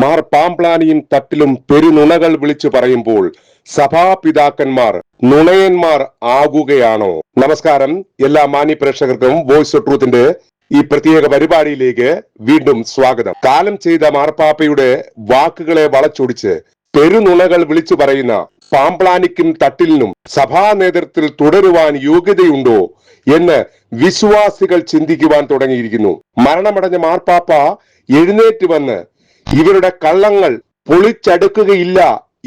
മാർ പാംപ്ലാനിയും തട്ടിലും പെരുനുണകൾ വിളിച്ചു പറയുമ്പോൾ സഭാപിതാക്കന്മാർ നുണയന്മാർ ആകുകയാണോ? നമസ്കാരം. എല്ലാ മാന്യ പ്രേക്ഷകർക്കും വോയിസ് ഓഫ് ട്രൂത്തിന്റെ ഈ പ്രത്യേക പരിപാടിയിലേക്ക് വീണ്ടും സ്വാഗതം. കാലം ചെയ്ത മാർപ്പാപ്പയുടെ വാക്കുകളെ വളച്ചൊടിച്ച് പെരുനുണകൾ വിളിച്ചു പറയുന്ന പാംപ്ലാനിക്കും തട്ടിലിനും സഭാ നേതൃത്വത്തിൽ തുടരുവാൻ യോഗ്യതയുണ്ടോ എന്ന് വിശ്വാസികൾ ചിന്തിക്കുവാൻ തുടങ്ങിയിരിക്കുന്നു. മരണമടഞ്ഞ മാർപ്പാപ്പ എഴുന്നേറ്റ് വന്ന് ഇവരുടെ കള്ളങ്ങൾ പൊളിച്ചടുക്കുകയില്ല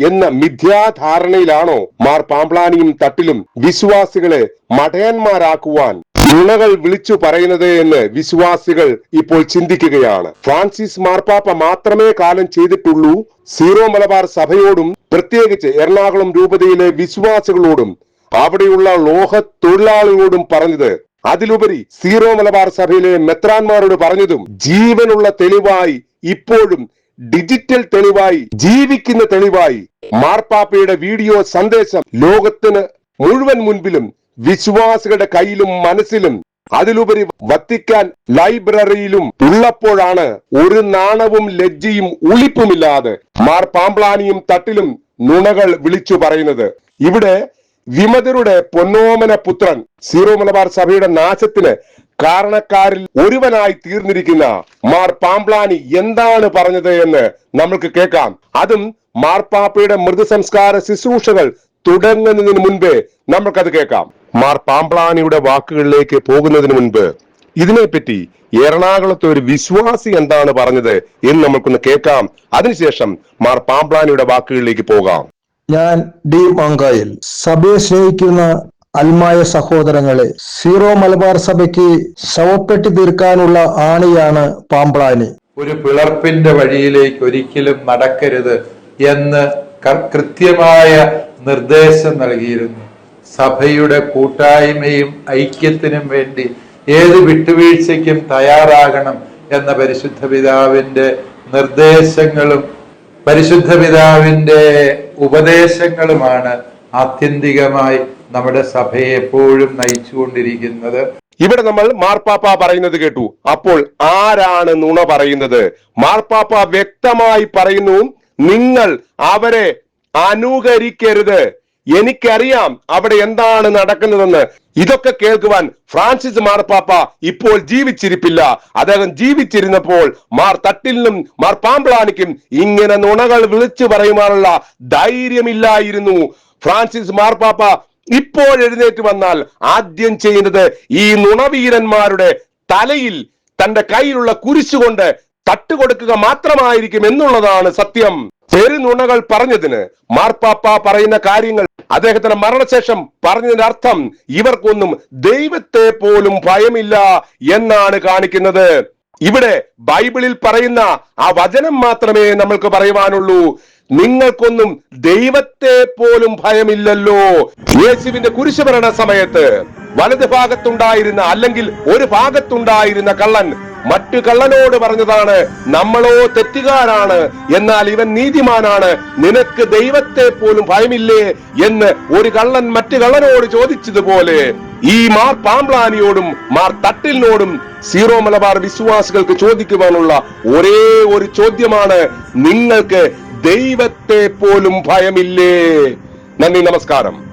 എന്ന മിഥ്യാധാരണയിലാണോ മാർ പാമ്പ്ലാനിയും തട്ടിലും വിശ്വാസികളെ മഠയന്മാരാക്കുവാൻ നുണകൾ വിളിച്ചു പറയുന്നത് എന്ന് വിശ്വാസികൾ ഇപ്പോൾ ചിന്തിക്കുകയാണ്. ഫ്രാൻസിസ് മാർപ്പാപ്പ മാത്രമേ കാലം ചെയ്തിട്ടുള്ളൂ. സീറോ മലബാർ സഭയോടും പ്രത്യേകിച്ച് എറണാകുളം രൂപതയിലെ വിശ്വാസികളോടും അവിടെയുള്ള ലോഹ തൊഴിലാളികളോടും പറഞ്ഞത്. അതിലുപരി സീറോ മലബാർ സഭയിലെ മെത്രാന്മാരോട് പറഞ്ഞതും ജീവനുള്ള തെളിവായി ഇപ്പോഴും ഡിജിറ്റൽ തെളിവായി ജീവിക്കുന്ന തെളിവായി. മാർപ്പാപ്പയുടെ വീഡിയോ സന്ദേശം ലോകത്തിന് മുഴുവൻ മുൻപിലും വിശ്വാസികളുടെ കയ്യിലും മനസ്സിലും. അതിലുപരി വത്തിക്കാൻ ലൈബ്രറിയിലും ഉള്ളപ്പോഴാണ് ഒരു നാണവും ലജ്ജയും ഉളിപ്പുമില്ലാതെ മാർ പാമ്പ്ലാനിയും തട്ടിലും നുണകൾ വിളിച്ചു പറയുന്നത്. ഇവിടെ വിമതരുടെ പൊന്നോമന പുത്രൻ സീറോ മലബാർ സഭയുടെ നാശത്തിന് കാരണക്കാരിൽ ഒരുവനായി തീർന്നിരിക്കുന്ന മാർ പാംപ്ലാനി എന്താണ് പറഞ്ഞത് എന്ന് നമ്മൾക്ക് കേൾക്കാം. അതും മാർപ്പാപ്പയുടെ മൃതസംസ്കാര ശുശ്രൂഷകൾ തുടങ്ങുന്നതിന് മുൻപേ നമ്മൾക്കത് കേൾക്കാം. മാർ പാംപ്ലാനിയുടെ വാക്കുകളിലേക്ക് പോകുന്നതിന് മുൻപ് ഇതിനെപ്പറ്റി എറണാകുളത്തെ ഒരു വിശ്വാസി എന്താണ് പറഞ്ഞത് എന്ന് നമ്മൾക്കൊന്ന് കേൾക്കാം. അതിനുശേഷം മാർ പാംപ്ലാനിയുടെ വാക്കുകളിലേക്ക് പോകാം. ഞാൻ ഡി മാങ്കായിൽ സഭയെ സ്നേഹിക്കുന്ന അൽമായ സഹോദരങ്ങളെ സീറോ മലബാർ സഭയ്ക്ക് ശവപ്പെട്ടി തീർക്കാനുള്ള ആണിയാണ് പാമ്പ്ളാനി ഒരു പിളർപ്പിന്റെ വഴിയിലേക്ക് ഒരിക്കലും നടക്കരുത് എന്ന് കൃത്യമായ നിർദ്ദേശം നൽകിയിരുന്നു. സഭയുടെ കൂട്ടായ്മയും ഐക്യത്തിനും വേണ്ടി ഏത് വിട്ടുവീഴ്ചയ്ക്കും തയ്യാറാകണം എന്ന പരിശുദ്ധ പിതാവിന്റെ നിർദ്ദേശങ്ങളും പരിശുദ്ധ പിതാവിന്റെ ഉപദേശങ്ങളുമാണ് ആത്യന്തികമായി നമ്മുടെ സഭയെ എപ്പോഴും നയിച്ചുകൊണ്ടിരിക്കുന്നത്. ഇവിടെ നമ്മൾ മാർപ്പാപ്പ പറയുന്നത് കേട്ടു. അപ്പോൾ ആരാണ് നുണ പറയുന്നത്? മാർപ്പാപ്പ വ്യക്തമായി പറയുന്നു നിങ്ങൾ അവരെ അനുകരിക്കരുത്. എനിക്കറിയാം അവിടെ എന്താണ് നടക്കുന്നതെന്ന്. ഇതൊക്കെ കേൾക്കുവാൻ ഫ്രാൻസിസ് മാർപ്പാപ്പ ഇപ്പോൾ ജീവിച്ചിരിപ്പില്ല. അദ്ദേഹം ജീവിച്ചിരുന്നപ്പോൾ മാർ തട്ടിലിനും മാർ പാമ്പ്ളാനിക്കും ഇങ്ങനെ നുണകൾ വിളിച്ചു പറയുവാനുള്ള ധൈര്യമില്ലായിരുന്നു. ഫ്രാൻസിസ് മാർപ്പാപ്പ ഇപ്പോൾ എഴുന്നേറ്റ് വന്നാൽ ആദ്യം ചെയ്യുന്നത് ഈ നുണവീരന്മാരുടെ തലയിൽ തന്റെ കയ്യിലുള്ള കുരിശുകൊണ്ട് തട്ടുകൊടുക്കുക മാത്രമായിരിക്കും എന്നുള്ളതാണ് സത്യം. പെരുനുണകൾ പറഞ്ഞതിന് മാർപ്പാപ്പ പറയുന്ന കാര്യങ്ങൾ അദ്ദേഹത്തിന്റെ മരണശേഷം പറഞ്ഞതിന്റെ അർത്ഥം ഇവർക്കൊന്നും ദൈവത്തെ പോലും ഭയമില്ല എന്നാണ് കാണിക്കുന്നത്. ഇവിടെ ബൈബിളിൽ പറയുന്ന ആ വചനം മാത്രമേ നമ്മൾക്ക് പറയുവാനുള്ളൂ. നിങ്ങൾക്കൊന്നും ദൈവത്തെ പോലും ഭയമില്ലല്ലോ. യേശുവിന്റെ കുരിശുഭരണ സമയത്ത് വലത് ഭാഗത്തുണ്ടായിരുന്ന അല്ലെങ്കിൽ ഒരു ഭാഗത്തുണ്ടായിരുന്ന കള്ളൻ മറ്റു കള്ളനോട് പറഞ്ഞതാണ് നമ്മളോ തെറ്റുകാരാണ് എന്നാൽ ഇവൻ നീതിമാനാണ് നിനക്ക് ദൈവത്തെ പോലും ഭയമില്ലേ? എന്ന് ഒരു കള്ളൻ മറ്റു കള്ളനോട് ചോദിച്ചതുപോലെ ഈ മാർ പാംപ്ലാനിയോടും മാർ തട്ടിലിനോടും സീറോ മലബാർ വിശ്വാസികൾക്ക് ചോദിക്കുവാനുള്ള ഒരേ ഒരു ചോദ്യമാണ് നിങ്ങൾക്ക് ദൈവത്തെ പോലും ഭയമില്ലേ? നന്ദി നമസ്കാരം.